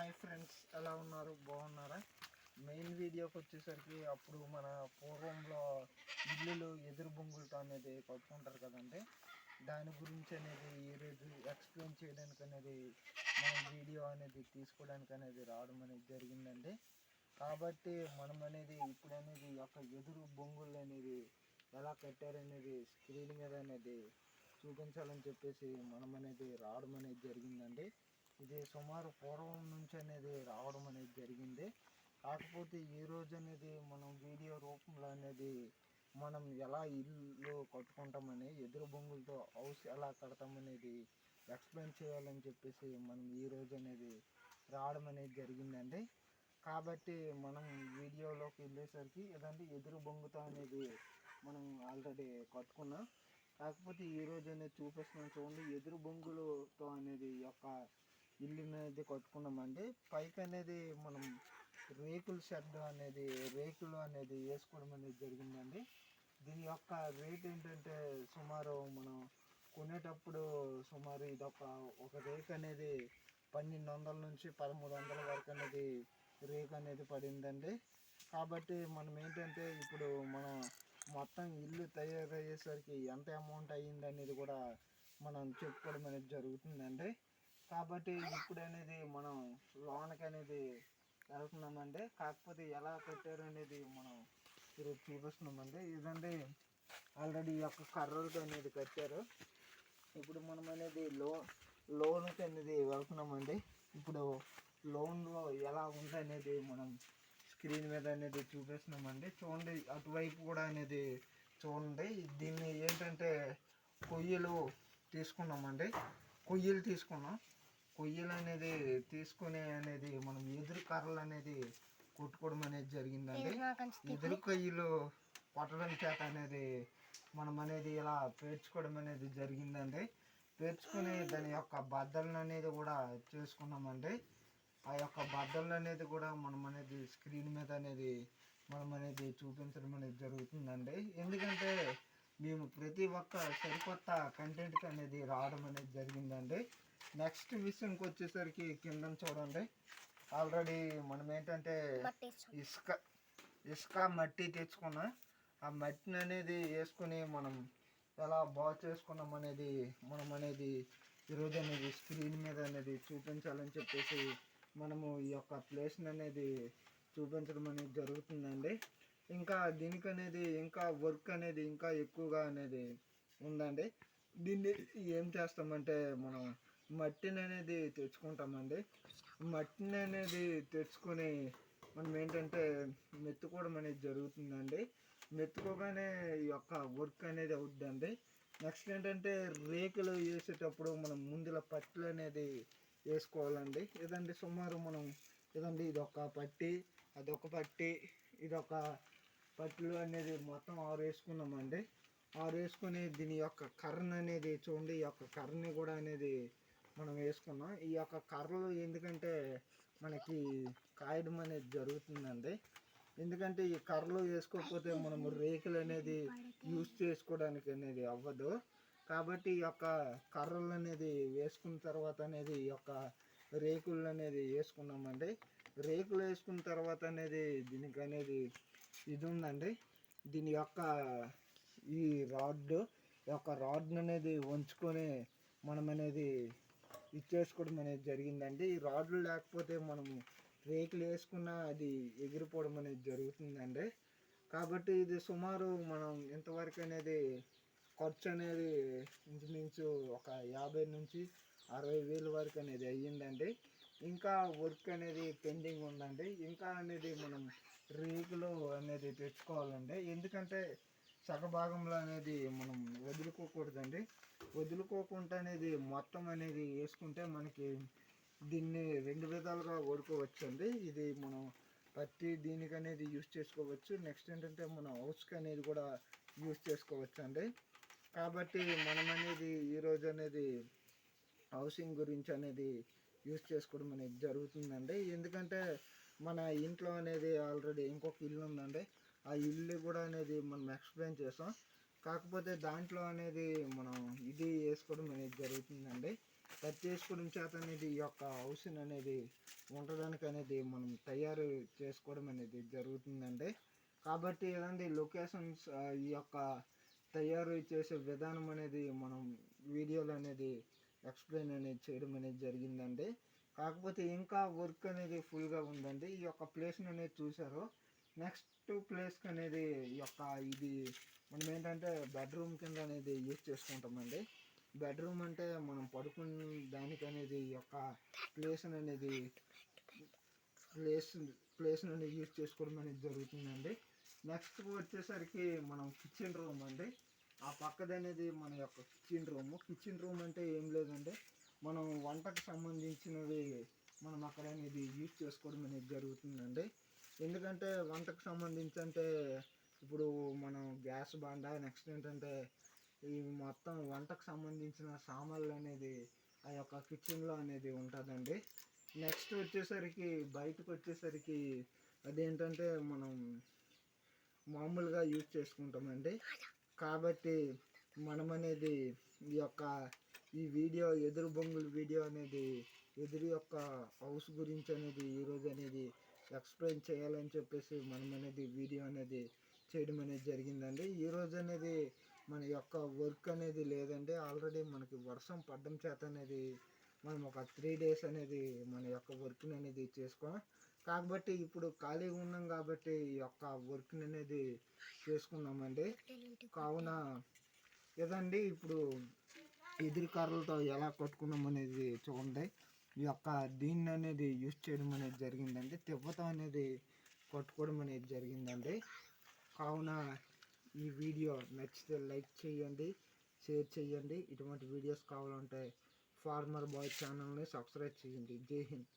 Hi friends ఎలా ఉన్నారు? బాగున్నారా? మెయిన్ వీడియోకి వచ్చేసరికి అప్పుడు మన పూర్వంలో ఇల్లులు ఎదురు బొంగులతో అనేది కట్టుకుంటారు కదండి. దాని గురించి అనేది ఈరోజు ఎక్స్ప్లెయిన్ చేయడానికి అనేది మన వీడియో అనేది తీసుకోవడానికి అనేది రావడం అనేది జరిగిందండి. కాబట్టి మనం అనేది ఇప్పుడు అనేది యొక్క ఎదురు బొంగులు అనేది ఎలా కట్టారనేది స్క్రీన్ మీద అనేది చూపించాలని చెప్పేసి మనం అనేది రావడం అనేది జరిగిందండి. ఇది సుమారు పూర్వం నుంచి అనేది రావడం అనేది జరిగింది. కాకపోతే ఈ రోజు అనేది మనం వీడియో రూపంలో అనేది మనం ఎలా ఇల్లు కట్టుకుంటామని ఎదురు బొంగులతో హౌస్ ఎలా కడతామనేది ఎక్స్ప్లెయిన్ చేయాలని చెప్పేసి మనం ఈ రోజు అనేది రావడం అనేది జరిగిందండి. కాబట్టి మనం వీడియోలోకి వెళ్ళేసరికి ఏదంటే ఎదురు బొంగుతో అనేది మనం ఆల్రెడీ కట్టుకున్నాం. కాకపోతే ఈ రోజు అనేది చూపిస్తున్నాం చూడండి ఎదురు బొంగులతో అనేది యొక్క ఇల్లు అనేది కట్టుకున్నామండి. పైకి అనేది మనం రేకుల షెడ్ అనేది రేకులు అనేది వేసుకోవడం అనేది జరిగిందండి. దీని యొక్క రేట్ ఏంటంటే సుమారు మనం కొనేటప్పుడు సుమారు ఇది ఒక ఒక రేక్ అనేది పన్నెండు వందల నుంచి పదమూడు వందల వరకు అనేది రేక్ అనేది పడిందండి. కాబట్టి మనం ఏంటంటే ఇప్పుడు మనం మొత్తం ఇల్లు తయారయ్యేసరికి ఎంత అమౌంట్ అయ్యింది అనేది కూడా మనం చెప్పుకోవడం అనేది జరుగుతుందండి. కాబట్టి ఇప్పుడు అనేది మనం లోనకి అనేది వెళ్తున్నామండి. కాకపోతే ఎలా కట్టారు అనేది మనం ఈరోజు చూపిస్తున్నామండి. ఇదండి ఆల్రెడీ ఈ యొక్క కర్రలతో అనేది కట్టారు. ఇప్పుడు మనం అనేది లో లోన్కి అనేది వెళ్తున్నామండి. ఇప్పుడు లోన్లో ఎలా ఉంది అనేది మనం స్క్రీన్ మీద అనేది చూపిస్తున్నామండి. చూడండి అటువైపు కూడా అనేది చూడండి. దీన్ని ఏంటంటే కొయ్యలు తీసుకున్నామండి. కొయ్యలు తీసుకున్నాం. కొయ్యలు అనేది తీసుకునే అనేది మనం ఎదురు కర్రలు అనేది కొట్టుకోవడం అనేది జరిగిందండి. ఎదురు కొయ్యలు కొట్టడం చేత అనేది మనం అనేది ఇలా పేర్చుకోవడం అనేది జరిగిందండి. పేర్చుకుని దాని యొక్క బద్దలను అనేది కూడా చేసుకున్నామండి. ఆ యొక్క బద్దలు అనేది కూడా మనం అనేది స్క్రీన్ మీద అనేది మనం అనేది చూపించడం అనేది జరుగుతుందండి. ఎందుకంటే మేము ప్రతి ఒక్క సరికొత్త కంటెంట్కి అనేది రావడం అనేది జరిగిందండి. నెక్స్ట్ విషయంకి వచ్చేసరికి కింద చూడండి. ఆల్రెడీ మనం ఏంటంటే ఇసుక ఇసుక మట్టి తెచ్చుకున్నాం ఆ మట్టిని అనేది వేసుకుని మనం ఎలా బాగు చేసుకున్నాం అనేది మనం అనేది ఈరోజు అనేది స్క్రీన్ మీద అనేది చూపించాలని చెప్పేసి మనము ఈ యొక్క ప్లేస్ని అనేది చూపించడం అనేది జరుగుతుందండి. ఇంకా దీనికి అనేది ఇంకా వర్క్ అనేది ఇంకా ఎక్కువగా అనేది ఉందండి. దీన్ని ఏం చేస్తామంటే మనం మట్టిని అనేది తెచ్చుకుంటామండి. మట్టిని అనేది తెచ్చుకొని మనం ఏంటంటే మెత్తుకోవడం అనేది జరుగుతుందండి. మెత్తుకోగానే ఈ యొక్క వర్క్ అనేది అవుద్దండి. నెక్స్ట్ ఏంటంటే రేకులు వేసేటప్పుడు మనం ముందుల పట్లు అనేది వేసుకోవాలండి. ఇదండి సుమారు మనం ఇదండి ఇది ఒక పట్టి అదొక పట్టి ఇదొక పట్లు అనేది మొత్తం ఆరు వేసుకున్నామండి ఆరు వేసుకుని దీని యొక్క కర్రను అనేది చూడండి ఈ యొక్క కర్రని కూడా అనేది మనం వేసుకున్నాం. ఈ యొక్క కర్రలు ఎందుకంటే మనకి కాయడం అనేది జరుగుతుందండి. ఎందుకంటే ఈ కర్రలు వేసుకోకపోతే మనం రేకులు అనేది యూజ్ చేసుకోవడానికి అనేది అవ్వదు. కాబట్టి ఈ యొక్క కర్రలు అనేది వేసుకున్న తర్వాత అనేది ఈ యొక్క రేకులు అనేది వేసుకున్నామండి. రేకులు వేసుకున్న తర్వాత అనేది దీనికి అనేది ఇది ఉందండి దీని యొక్క ఈ రాడ్ యొక్క రాడ్ అనేది ఉంచుకొని మనం అనేది ఇచ్చేసుకోవడం అనేది జరిగిందండి. ఈ రాడ్లు లేకపోతే మనము రేకులు వేసుకున్న అది ఎగిరిపోవడం అనేది జరుగుతుందండి. కాబట్టి ఇది సుమారు మనం ఇంతవరకు అనేది ఖర్చు అనేది ఇంచుమించు ఒక యాభై నుంచి అరవై వేల వరకు అనేది అయ్యిందండి. ఇంకా వర్క్ అనేది పెండింగ్ ఉందండి. ఇంకా అనేది మనం రేకులు అనేది తెచ్చుకోవాలండి. ఎందుకంటే సగభాగంలో అనేది మనం వదులుకోకూడదండి. వదులుకోకుండా అనేది మొత్తం అనేది వేసుకుంటే మనకి దీన్ని రెండు విధాలుగా వాడుకోవచ్చు అండి ఇది మనం పత్తి దీనికి అనేది యూస్ చేసుకోవచ్చు. నెక్స్ట్ ఏంటంటే మనం హౌస్కి అనేది కూడా యూస్ చేసుకోవచ్చు అండి కాబట్టి మనం అనేది ఈరోజు అనేది హౌసింగ్ గురించి అనేది యూస్ చేసుకోవడం అనేది జరుగుతుందండి. ఎందుకంటే మన ఇంట్లో అనేది ఆల్రెడీ ఇంకొక ఇల్లు ఉందండి. ఆ ఇల్లు కూడా అనేది మనం ఎక్స్ప్లెయిన్ చేసాం కాకపోతే దాంట్లో అనేది మనం ఇది వేసుకోవడం అనేది జరుగుతుందండి. కట్ చేసుకోవడం చేత అనేది ఈ యొక్క హౌస్ని అనేది ఉండడానికి అనేది మనం తయారు చేసుకోవడం అనేది జరుగుతుందండి. కాబట్టి ఇలాంటి లొకేషన్స్ ఈ యొక్క తయారు చేసే విధానం అనేది మనం వీడియోలు అనేది ఎక్స్ప్లెయిన్ అనేది చేయడం అనేది జరిగిందండి. కాకపోతే ఇంకా వర్క్ అనేది ఫుల్గా ఉందండి. ఈ యొక్క ప్లేస్ని అనేది చూసారు నెక్స్ట్ ప్లేస్కి అనేది ఈ యొక్క ఇది మనం ఏంటంటే బెడ్రూమ్ కింద అనేది యూజ్ చేసుకుంటామండి. బెడ్రూమ్ అంటే మనం పడుకునే దానికి అనేది ఈ యొక్క ప్లేస్ అనేది ప్లేస్ ప్లేస్ అనేది యూజ్ చేసుకోవడం అనేది జరుగుతుందండి. నెక్స్ట్ వచ్చేసరికి మనం కిచెన్ రూమ్ అండి. ఆ పక్కది అనేది మన యొక్క కిచెన్ రూమ్ కిచెన్ రూమ్ అంటే ఏం లేదండి మనం వంటకు సంబంధించినవి మనం అక్కడ అనేది యూజ్ చేసుకోవడం అనేది జరుగుతుందండి. ఎందుకంటే వంటకు సంబంధించి అంటే ఇప్పుడు మనం గ్యాస్ బండ నెక్స్ట్ ఏంటంటే ఈ మొత్తం వంటకు సంబంధించిన సామాన్లు అనేది ఆ యొక్క కిచెన్లో అనేది ఉంటుందండి. నెక్స్ట్ వచ్చేసరికి బయటకు వచ్చేసరికి అదేంటంటే మనం మామూలుగా యూజ్ చేసుకుంటామండి. కాబట్టి మనం అనేది ఈ యొక్క ఈ వీడియో ఎదురు బొంగుల వీడియో అనేది ఎదురు యొక్క హౌస్ గురించి అనేది ఈరోజు అనేది ఎక్స్ప్లెయిన్ చేయాలని చెప్పేసి మనం అనేది వీడియో అనేది చేయడం అనేది జరిగిందండి. ఈరోజు అనేది మన యొక్క వర్క్ అనేది లేదండి. ఆల్రెడీ మనకి వర్షం పడ్డం చేత అనేది మనం ఒక త్రీ డేస్ అనేది మన యొక్క వర్క్ని అనేది చేసుకోం కాబట్టి ఇప్పుడు ఖాళీగా ఉన్నాం కాబట్టి ఈ యొక్క వర్క్ని అనేది చేసుకున్నామండి. కావున ఇదండి ఇప్పుడు ఎదురు ఎలా కొట్టుకున్నాం అనేది చూడండి. ఈ యొక్క దీన్ని అనేది యూజ్ చేయడం అనేది జరిగిందండి. తివ్వతో అనేది కొట్టుకోవడం అనేది జరిగిందండి. కావున ఈ వీడియో నచ్చితే లైక్ చేయండి షేర్ చేయండి. ఇటువంటి వీడియోస్ కావాలంటే ఫార్మర్ బాయ్ ఛానల్ని సబ్స్క్రైబ్ చేయండి. జై హింద్.